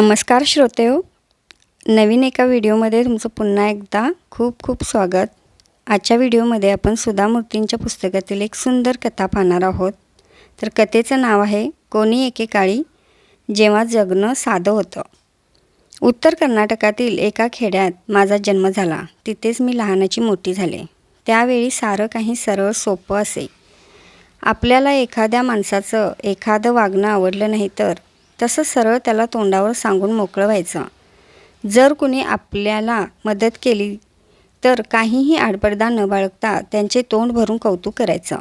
नमस्कार श्रोतेहो नवीन एका व्हिडिओमध्ये तुमचं पुन्हा एकदा खूप खूप स्वागत. आजच्या व्हिडिओमध्ये आपण सुधा मूर्तींच्या पुस्तकातील एक सुंदर कथा पाहणार आहोत. तर कथेचं नाव आहे कोणी एकेकाळी जेव्हा जगणं साधं होतं. उत्तर कर्नाटकातील एका खेड्यात माझा जन्म झाला. तिथेच मी लहानाची मोठी झाले. त्यावेळी सारं काही सरळ सोपं असे. आपल्याला एखाद्या माणसाचं एखादं वागणं आवडलं नाही तर तसं सरळ त्याला तोंडावर सांगून मोकळं व्हायचं. जर कुणी आपल्याला मदत केली तर काहीही आडपडदा न बाळगता त्यांचे तोंड भरून कौतुक करायचं.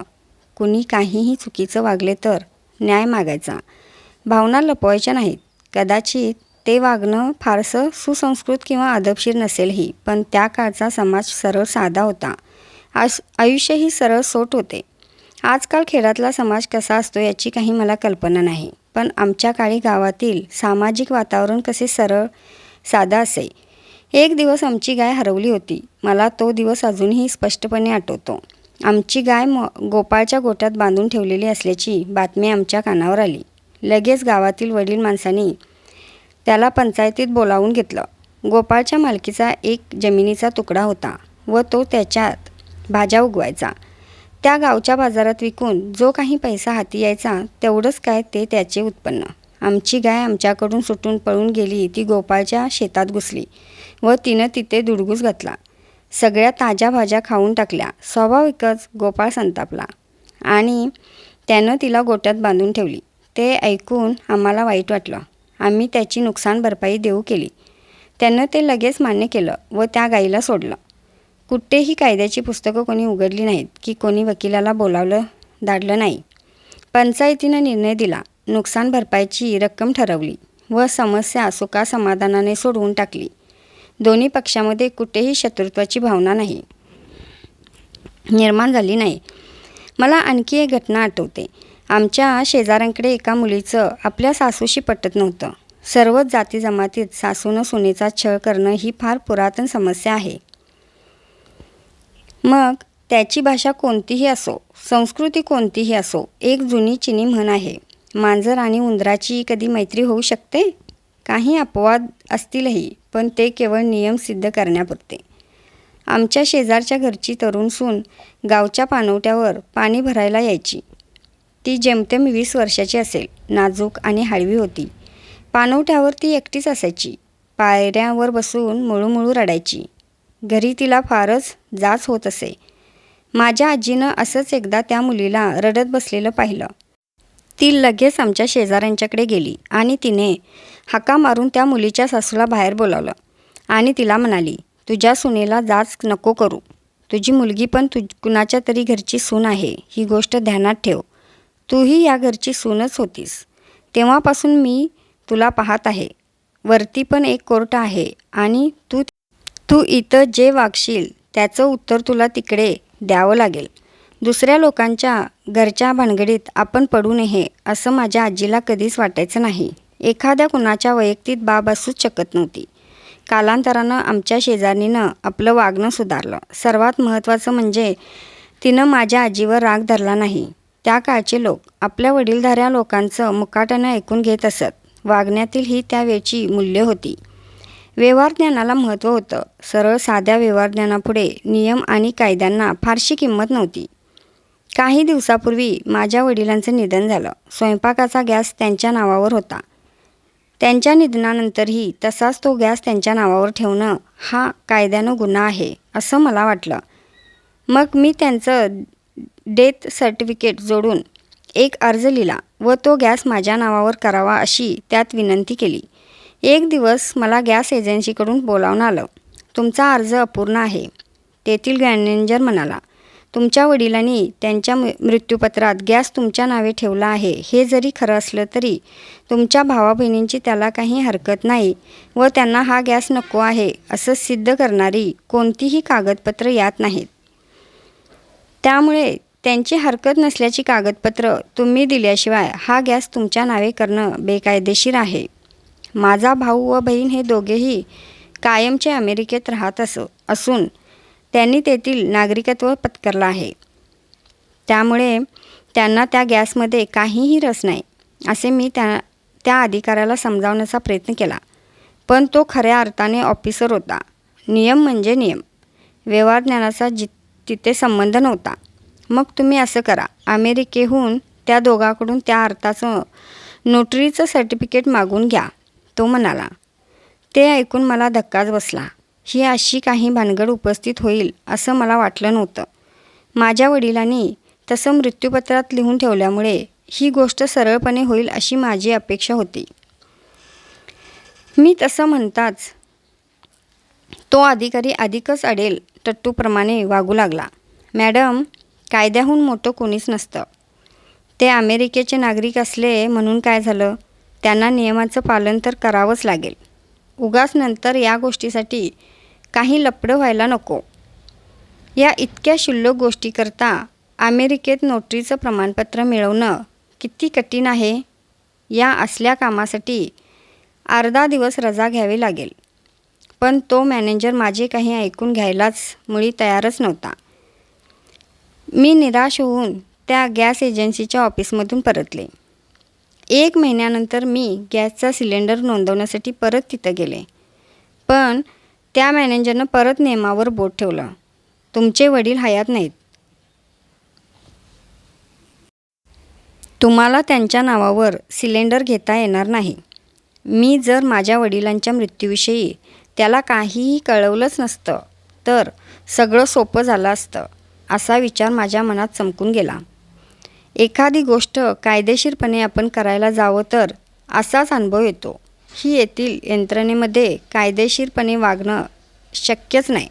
कुणी काहीही चुकीचं वागले तर न्याय मागायचा. भावना लपवायच्या नाहीत. कदाचित ते वागणं फारसं सुसंस्कृत किंवा अदबशीर नसेलही पण त्या काळचा समाज सरळ साधा होता. आश आयुष्यही सरळ सोट होते. आजकाल खेळातला समाज कसा असतो याची काही मला कल्पना नाही. पण आमच्या काळी गावातील सामाजिक वातावरण कसे सरळ साधा असे. एक दिवस आमची गाय हरवली होती. मला तो दिवस अजूनही स्पष्टपणे आठवतो. आमची गाय म गोपाळच्या गोट्यात बांधून ठेवलेली असल्याची बातमी आमच्या कानावर आली. लगेच गावातील वडील माणसांनी त्याला पंचायतीत बोलावून घेतलं. गोपाळच्या मालकीचा एक जमिनीचा तुकडा होता व तो त्याच्यात भाज्या उगवायचा. त्या गावच्या बाजारात विकून जो काही पैसा हाती यायचा तेवढंच काय ते त्याचे उत्पन्न. आमची गाय आमच्याकडून सुटून पळून गेली ती गोपाळच्या शेतात घुसली व तिनं तिथे दुडगूस घातला. सगळ्या ताज्या भाज्या खाऊन टाकल्या. स्वाभाविकच गोपाळ संतापला आणि त्यानं तिला गोट्यात बांधून ठेवली. ते ऐकून आम्हाला वाईट वाटलं. आम्ही त्याची नुकसान भरपाई देऊ केली. त्यानं ते लगेच मान्य केलं व त्या गाईला सोडलं. कुठेही कायद्याची पुस्तकं कोणी उघडली नाहीत की कोणी वकिलाला बोलावलं दाडलं नाही. पंचायतीनं निर्णय दिला नुकसान भरपाईची रक्कम ठरवली व समस्या सुका समाधानाने सोडवून टाकली. दोन्ही पक्षामध्ये कुठेही शत्रुत्वाची भावना नाही. निर्माण झाली नाही. मला आणखी एक घटना आठवते. आमच्या शेजाऱ्यांकडे एका मुलीचं आपल्या सासूशी पटत नव्हतं. सर्वच जाती जमातीत सासूनं सुनेचा छळ करणं ही फार पुरातन समस्या आहे. मग त्याची भाषा कोणतीही असो संस्कृती कोणतीही असो एक जुनी चिनी म्हण आहे मांजर आणि उंदराची कधी मैत्री होऊ शकते? काही अपवाद असतीलही पण ते केवळ नियम सिद्ध करण्यापुरते. आमच्या शेजारच्या घरची तरुण सून गावच्या पानवट्यावर पाणी भरायला यायची. ती जेमतेम वीस वर्षाची असेल नाजूक आणि हळवी होती. पानवट्यावर ती एकटीच असायची. पायऱ्यावर बसून मुळूमुळू रडायची. घरी तिला फारच जाच होत असे. माझ्या आजीनं असंच एकदा त्या मुलीला रडत बसलेलं पाहिलं. ती लगेच आमच्या शेजाऱ्यांच्याकडे गेली आणि तिने हाका मारून त्या मुलीच्या सासूला बाहेर बोलावलं आणि तिला म्हणाली तुझ्या सुनेला जाच नको करू. तुझी मुलगी पण तुझ कुणाच्या तरी घरची सून आहे. ही गोष्ट ध्यानात ठेव. तूही या घरची सूनच होतीस. तेव्हापासून मी तुला पाहत आहे. वरती पण एक कोर्ट आहे आणि तू तू इथं जे वागशील त्याचं उत्तर तुला तिकडे द्यावं लागेल. दुसऱ्या लोकांच्या घरच्या भानगडीत आपण पडू नये असं माझ्या आजीला कधीच वाटायचं नाही. एखाद्या कुणाच्या वैयक्तिक बाब असूच शकत नव्हती. कालांतरानं आमच्या शेजारीनं आपलं वागणं सुधारलं. सर्वात महत्त्वाचं म्हणजे तिनं माझ्या आजीवर राग धरला नाही. त्या काळचे लोक आपल्या वडीलधाऱ्या लोकांचं मुकाट्यानं ऐकून घेत असत. वागण्यातील ही त्यावेळची मूल्य होती. व्यवहार ज्ञानाला महत्त्व होतं. सरळ साध्या व्यवहारज्ञानापुढे नियम आणि कायद्यांना फारशी किंमत नव्हती. काही दिवसापूर्वी माझ्या वडिलांचं निधन झालं. स्वयंपाकाचा गॅस त्यांच्या नावावर होता. त्यांच्या निधनानंतरही तसाच तो गॅस त्यांच्या नावावर ठेवणं हा कायद्यानं गुन्हा आहे असं मला वाटलं. मग मी त्यांचं डेथ सर्टिफिकेट जोडून एक अर्ज लिहिला व तो गॅस माझ्या नावावर करावा अशी त्यात विनंती केली. एक दिवस मला गॅस एजन्सीकडून बोलावून आलं. तुमचा अर्ज अपूर्ण आहे. तेथील मॅनेजर म्हणाला तुमच्या वडिलांनी त्यांच्या मृत्यूपत्रात गॅस तुमच्या नावे ठेवला आहे. हे जरी खरं असलं तरी तुमच्या भावा बहिणींची त्याला काही हरकत नाही व त्यांना हा गॅस नको आहे असं सिद्ध करणारी कोणतीही कागदपत्र यात नाहीत. त्यामुळे त्यांची हरकत नसल्याची कागदपत्र तुम्ही दिल्याशिवाय हा गॅस तुमच्या नावे करणं बेकायदेशीर आहे. माझा भाऊ व बहीण हे दोघेही कायमचे अमेरिकेत राहत असो असून त्यांनी तेथील नागरिकत्व पत्करलं आहे. त्यामुळे त्यांना त्या गॅसमध्ये काहीही रस नाही असे मी त्या त्या अधिकाऱ्याला समजावण्याचा प्रयत्न केला. पण तो खऱ्या अर्थाने ऑफिसर होता. नियम म्हणजे नियम. व्यवहार ज्ञानाचा जि तिथे संबंध नव्हता. मग तुम्ही असं करा. अमेरिकेहून त्या दोघाकडून त्या अर्थाचं नोटरीचं सर्टिफिकेट मागून घ्या. तो म्हणाला ते ऐकून मला धक्काच बसला. ही अशी काही भानगड उपस्थित होईल असं मला वाटलं नव्हतं. माझ्या वडिलांनी तसं मृत्यूपत्रात लिहून ठेवल्यामुळे ही गोष्ट सरळपणे होईल अशी माझी अपेक्षा होती. मी तसं म्हणताच तो अधिकारी अधिकच अडेल टट्टूप्रमाणे वागू लागला. मॅडम कायद्याहून मोठं कोणीच नसतं. ते अमेरिकेचे नागरिक असले म्हणून काय झालं? त्यांना नियमाचं पालन तर करावंच लागेल. उगाच नंतर या गोष्टीसाठी काही लपडं व्हायला नको. या इतक्या क्षुल्लक गोष्टीकरता अमेरिकेत नोटरीचं प्रमाणपत्र मिळवणं किती कठीण आहे? या असल्या कामासाठी अर्धा दिवस रजा घ्यावी लागेल. पण तो मॅनेजर माझे काही ऐकून घ्यायलाच मुळी तयारच नव्हता. मी निराश होऊन त्या गॅस एजन्सीच्या ऑफिसमधून परतले. एक महिन्यानंतर मी गॅसचा सिलेंडर नोंदवण्यासाठी परत तिथं गेले. पण त्या मॅनेजरनं परत नियमावर बोट ठेवलं. तुमचे वडील हयात नाहीत. तुम्हाला त्यांच्या नावावर सिलेंडर घेता येणार नाही. मी जर माझ्या वडिलांच्या मृत्यूविषयी त्याला काहीही कळवलंच नसतं तर सगळं सोपं झालं असतं असा विचार माझ्या मनात चमकून गेला. एखादी गोष्ट कायदेशीरपणे आपण करायला जावं तर असाच अनुभव येतो. ही येथील यंत्रणेमध्ये कायदेशीरपणे वागणं शक्यच नाही.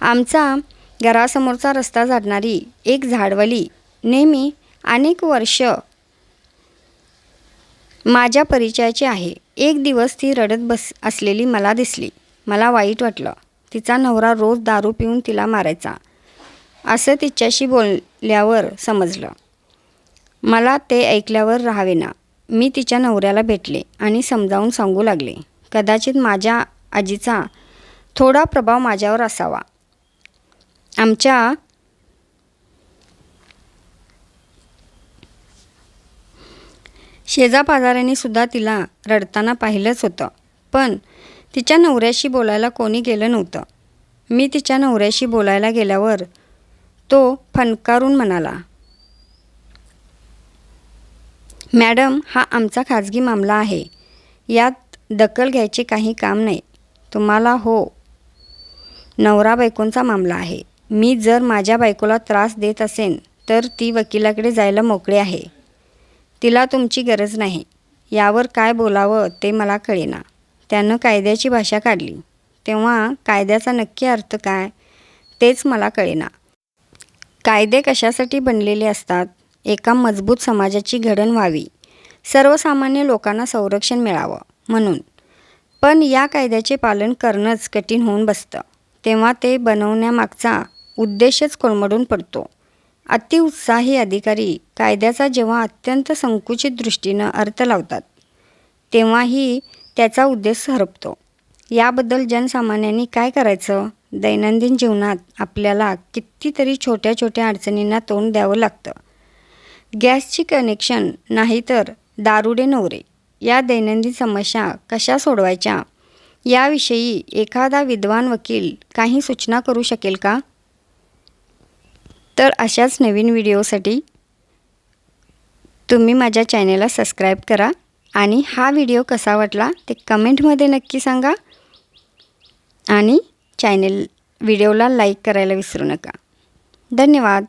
आमचा घरासमोरचा रस्ता झाडणारी एक झाडवाली नेहमी अनेक वर्ष माझ्या परिचयाची आहे. एक दिवस ती रडत बस असलेली मला दिसली. मला वाईट वाटलं. तिचा नवरा रोज दारू पिऊन तिला मारायचा. असं तिच्याशी बोलल्यावर समजलं. मला ते ऐकल्यावर राहावेना. मी तिच्या नवऱ्याला भेटले आणि समजावून सांगू लागले. कदाचित माझ्या आजीचा थोडा प्रभाव माझ्यावर असावा. आमच्या शेजापाजाऱ्यांनी सुद्धा तिला रडताना पाहिलंच होतं. पण तिच्या नवऱ्याशी बोलायला कोणी गेलं नव्हतं. मी तिच्या नवऱ्याशी बोलायला गेल्यावर तो फणकारून म्हणाला मॅडम हा आमचा खाजगी मामला आहे. यात दखल घ्यायचे काही काम नाही. तुम्हाला हो. नवरा बायकोंचा मामला आहे. मी जर माझ्या बायकोला त्रास देत असेन तर ती वकिलाकडे जायला मोकळी आहे. तिला तुमची गरज नाही. यावर काय बोलावं ते मला कळेना. त्यानं कायद्याची भाषा काढली. तेव्हा कायद्याचा नक्की अर्थ काय तेच मला कळेना. कायदे कशासाठी बनलेले असतात? एका मजबूत समाजाची घडण व्हावी. सर्वसामान्य लोकांना संरक्षण मिळावं म्हणून. पण या कायद्याचे पालन करणंच कठीण होऊन बसतं. तेव्हा ते बनवण्यामागचा उद्देशच कोलमडून पडतो. अतिउत्साही अधिकारी कायद्याचा जेव्हा अत्यंत संकुचित दृष्टीनं अर्थ लावतात तेव्हाही त्याचा उद्देश हरपतो. याबद्दल जनसामान्यांनी काय करायचं? दैनंदिन जीवनात आपल्याला कितीतरी छोट्या छोट्या अडचणींना तोंड द्यावं लागतं. गॅसची कनेक्शन नाही तर दारुडे नवरे या दैनंदिन समस्या कशा सोडवायच्या? याविषयी एखादा विद्वान वकील काही सूचना करू शकेल का? तर अशाच नवीन व्हिडिओसाठी तुम्ही माझ्या चॅनेलला सबस्क्राईब करा आणि हा व्हिडिओ कसा वाटला ते कमेंटमध्ये नक्की सांगा आणि चॅनेल व्हिडिओला लाईक करायला विसरू नका. धन्यवाद.